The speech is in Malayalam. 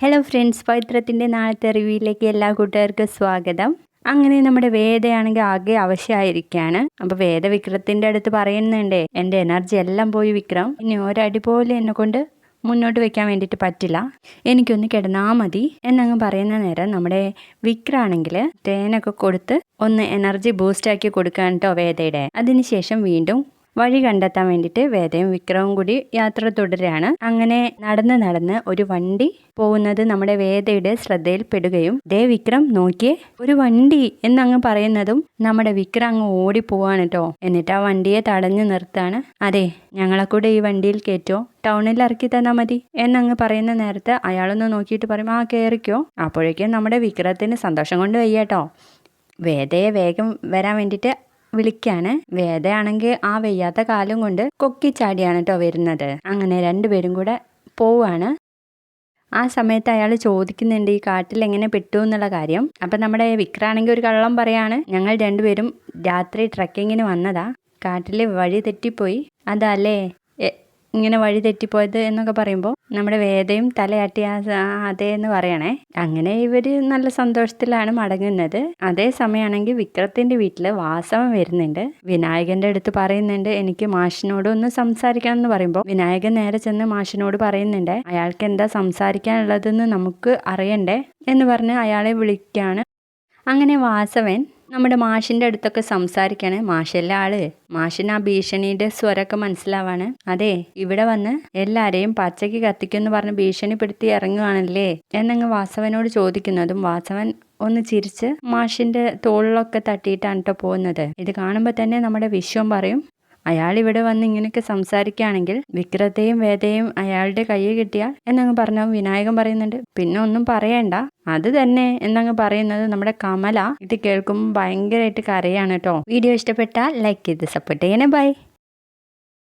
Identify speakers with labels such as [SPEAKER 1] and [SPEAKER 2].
[SPEAKER 1] ഹലോ ഫ്രണ്ട്സ് പവിത്രത്തിന്റെ നാളത്തെ റിവ്യൂയിലേക്ക് എല്ലാ കൂട്ടുകാർക്കും സ്വാഗതം. അങ്ങനെ നമ്മുടെ വേദയാണെങ്കിൽ ആകെ ആവശ്യമായിരിക്കുകയാണ് അപ്പോൾ വേദ വിക്രത്തിന്റെ അടുത്ത് പറയുന്നുണ്ടേ എന്റെ എനർജി എല്ലാം പോയി വിക്രം. ഇനി ഒരടി പോലെ എന്നെ കൊണ്ട് മുന്നോട്ട് വെക്കാൻ വേണ്ടിയിട്ട് പറ്റില്ല. എനിക്കൊന്ന് കിടന്നാൽ മതി. എന്നങ്ങ് പറയുന്ന നേരം നമ്മുടെ വിക്രാണെങ്കിൽ തേനൊക്കെ കൊടുത്ത് ഒന്ന് എനർജി ബൂസ്റ്റാക്കി കൊടുക്കാൻ കേട്ടോ വേദയുടെ. അതിനുശേഷം വീണ്ടും വഴി കണ്ടെത്താൻ വേണ്ടിയിട്ട് വേദയും വിക്രവും കൂടി യാത്ര തുടരുകയാണ്. അങ്ങനെ നടന്ന് നടന്ന് ഒരു വണ്ടി പോകുന്നത് നമ്മുടെ വേദയുടെ ശ്രദ്ധയിൽപ്പെടുകയും ദേ വിക്രം നോക്കിയേ ഒരു വണ്ടി എന്നങ്ങ് പറയുന്നതും നമ്മുടെ വിക്രം അങ്ങ് ഓടി പോവാണ് കേട്ടോ എന്നിട്ട് ആ വണ്ടിയെ തടഞ്ഞു നിർത്താണ് അതെ ഞങ്ങളെ കൂടെ ഈ വണ്ടിയിൽ കയറ്റോ ടൗണിൽ ഇറക്കി തന്നാൽ മതി എന്നങ്ങ് പറയുന്ന നേരത്തെ അയാളൊന്ന് നോക്കിയിട്ട് പറയും ആ കയറിക്കോ അപ്പോഴേക്കും നമ്മുടെ വിക്രത്തിന് സന്തോഷം കൊണ്ട് വയ്യാട്ടോ വേദയെ വേഗം വരാൻ വേണ്ടിയിട്ട് വിളിക്കാണ്. വേദയാണെങ്കിൽ ആ വെയ്യാത്ത കാലം കൊണ്ട് കൊക്കിച്ചാടിയാണ് കേട്ടോ വരുന്നത്. അങ്ങനെ രണ്ടുപേരും കൂടെ പോവാണ്. ആ സമയത്ത് അയാൾ ചോദിക്കുന്നുണ്ട് ഈ കാട്ടിൽ എങ്ങനെ പെട്ടു എന്നുള്ള കാര്യം? അപ്പം നമ്മുടെ വിക്രാണെങ്കിൽ ഒരു കള്ളം പറയാണ് ഞങ്ങൾ രണ്ടുപേരും രാത്രി ട്രക്കിങ്ങിന് വന്നതാ. കാട്ടിൽ വഴി തെറ്റിപ്പോയി. അതല്ലേ? ഇങ്ങനെ വഴി തെറ്റിപ്പോയത് എന്നൊക്കെ പറയുമ്പോൾ നമ്മുടെ വേദയും തലയാട്ടി അതെ എന്ന് പറയണേ. അങ്ങനെ ഇവർ നല്ല സന്തോഷത്തിലാണ് മടങ്ങുന്നത്. അതേ സമയമാണെങ്കിൽ വിക്രത്തിന്റെ വീട്ടിൽ വാസവൻ വരുന്നുണ്ട്. വിനായകന്റെ അടുത്ത് പറയുന്നുണ്ട് എനിക്ക് മാഷിനോട് ഒന്ന് സംസാരിക്കണം എന്ന് പറയുമ്പോൾ വിനായകൻ നേരെ ചെന്ന് മാഷിനോട് പറയുന്നുണ്ട് അയാൾക്ക് എന്താ സംസാരിക്കാനുള്ളതെന്ന് നമുക്ക് അറിയണ്ടേ? എന്ന് പറഞ്ഞ് അയാളെ വിളിക്കുകയാണ് അങ്ങനെ വാസവൻ നമ്മുടെ മാഷിന്റെ അടുത്തൊക്കെ സംസാരിക്കാണ്. മാഷല്ല ആൾ? മാഷിന് ആ ഭീഷണിയുടെ സ്വരമൊക്കെ മനസ്സിലാവാണ്. അതെ ഇവിടെ വന്ന് എല്ലാരെയും പച്ചയ്ക്ക് കത്തിക്കുമെന്ന് പറഞ്ഞ് ഭീഷണിപ്പെടുത്തി ഇറങ്ങുവാണല്ലേ? എന്നങ്ങ് വാസവനോട് ചോദിക്കുന്നതും വാസവൻ ഒന്ന് ചിരിച്ച് മാഷിന്റെ തോളിലൊക്കെ തട്ടിയിട്ടാണ് കേട്ടോ പോകുന്നത്. ഇത് കാണുമ്പോൾ തന്നെ നമ്മുടെ വിശ്വം പറയും അയാൾ ഇവിടെ വന്ന് ഇങ്ങനെയൊക്കെ സംസാരിക്കുകയാണെങ്കിൽ വിക്രത്തെയും വേദയും അയാളുടെ കയ്യിൽ കിട്ടിയാൽ എന്നങ്ങ് പറഞ്ഞു വിനായകൻ പറയുന്നുണ്ട്. പിന്നെ ഒന്നും പറയണ്ട. അത് തന്നെ എന്നങ്ങ് പറയുന്നത് നമ്മുടെ കമല. ഇത് കേൾക്കുമ്പോൾ ഭയങ്കരമായിട്ട് കരയാണ് കേട്ടോ. വീഡിയോ ഇഷ്ടപ്പെട്ടാൽ ലൈക്ക് ചെയ്ത് സപ്പോർട്ട് ചെയ്യണേ. ബൈ